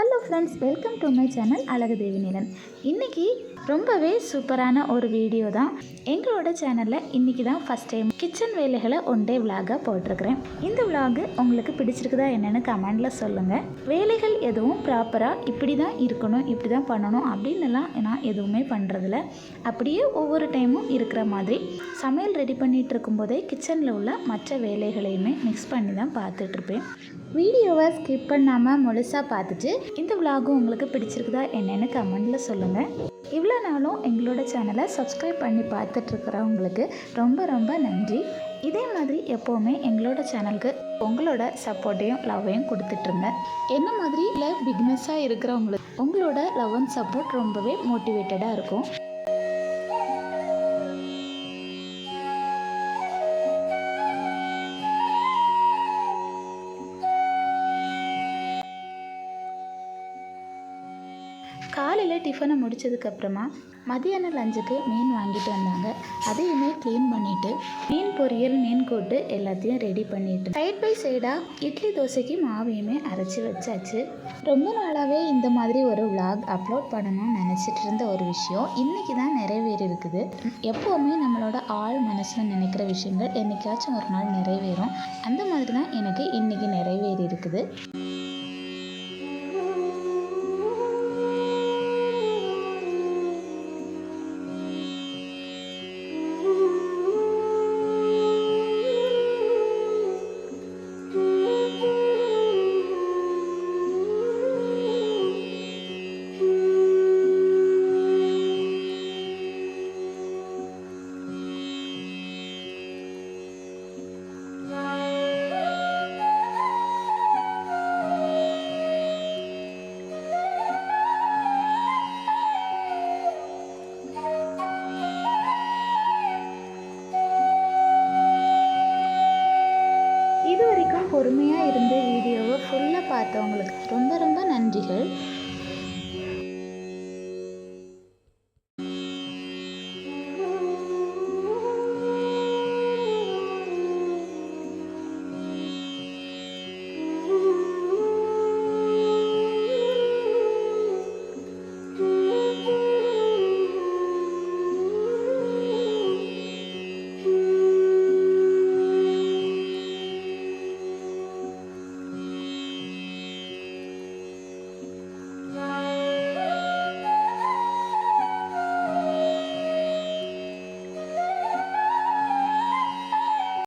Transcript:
Hello friends welcome to my channel Azhagu Devi Nilan இன்றைக்கி ரொம்பவே சூப்பரான ஒரு வீடியோ தான். எங்களோட சேனலில் இன்றைக்கி தான் ஃபஸ்ட் டைம் கிச்சன் வேலைகளை ஒன் டே விலாகாக போட்டிருக்கிறேன். இந்த விலாகு உங்களுக்கு பிடிச்சிருக்குதா என்னென்னு கமெண்டில் சொல்லுங்கள் வேலைகள் எதுவும் ப்ராப்பராக இப்படி தான் இருக்கணும் இப்படி தான் பண்ணணும் அப்படின்னுலாம் நான் எதுவுமே பண்ணுறதில்ல அப்படியே ஒவ்வொரு டைமும் இருக்கிற மாதிரி சமையல் ரெடி பண்ணிகிட்டு இருக்கும்போதே கிச்சனில் உள்ள மற்ற வேலைகளையுமே மிக்ஸ் பண்ணி தான் பார்த்துட்ருப்பேன் வீடியோவை ஸ்கிப் பண்ணாமல் முழுசாக பார்த்துட்டு இந்த விலாகும் உங்களுக்கு பிடிச்சிருக்குதா என்னென்னு கமெண்டில் சொல்லுங்கள் இவ்வளோ நாளும் எங்களோட சேனலை சப்ஸ்கிரைப் பண்ணி பார்த்துட்ருக்குறவங்களுக்கு ரொம்ப ரொம்ப நன்றி. இதே மாதிரி எப்போவுமே எங்களோட சேனலுக்கு உங்களோட சப்போர்ட்டையும் லவ்வையும் கொடுத்துட்ருங்க என்ன மாதிரி லைஃப் பிக்னஸாக இருக்கிறவங்களுக்கு உங்களோட லவ் அண்ட் சப்போர்ட் ரொம்பவே மோட்டிவேட்டடாக இருக்கும். காலையில் டிஃபனை முடிச்சதுக்கப்புறமா மதியான லஞ்சுக்கு மீன் வாங்கிட்டு வந்தாங்க. அதையுமே க்ளீன் பண்ணிவிட்டு மீன் பொரியல் மீன் கூட்டு எல்லாத்தையும் ரெடி பண்ணிட்டு சைட் பை சைடாக இட்லி தோசைக்கு மாவையுமே அரைச்சி வச்சாச்சு. ரொம்ப நாளாகவே இந்த மாதிரி ஒரு விளாக் அப்லோட் பண்ணணும்னு நினச்சிட்டு இருந்த ஒரு விஷயம் இன்றைக்கி தான் நிறைவேறி இருக்குது எப்போவுமே நம்மளோட ஆள் மனசில் நினைக்கிற விஷயங்கள் என்னைக்காச்சும் ஒரு நாள் நிறைவேறும். அந்த மாதிரி தான் எனக்கு இன்றைக்கி நிறைவேறி இருக்குது பொறுமையாக இருந்த வீடியோவை ஃபுல்லாக பார்த்தவங்களுக்கு ரொம்ப ரொம்ப நன்றிகள்.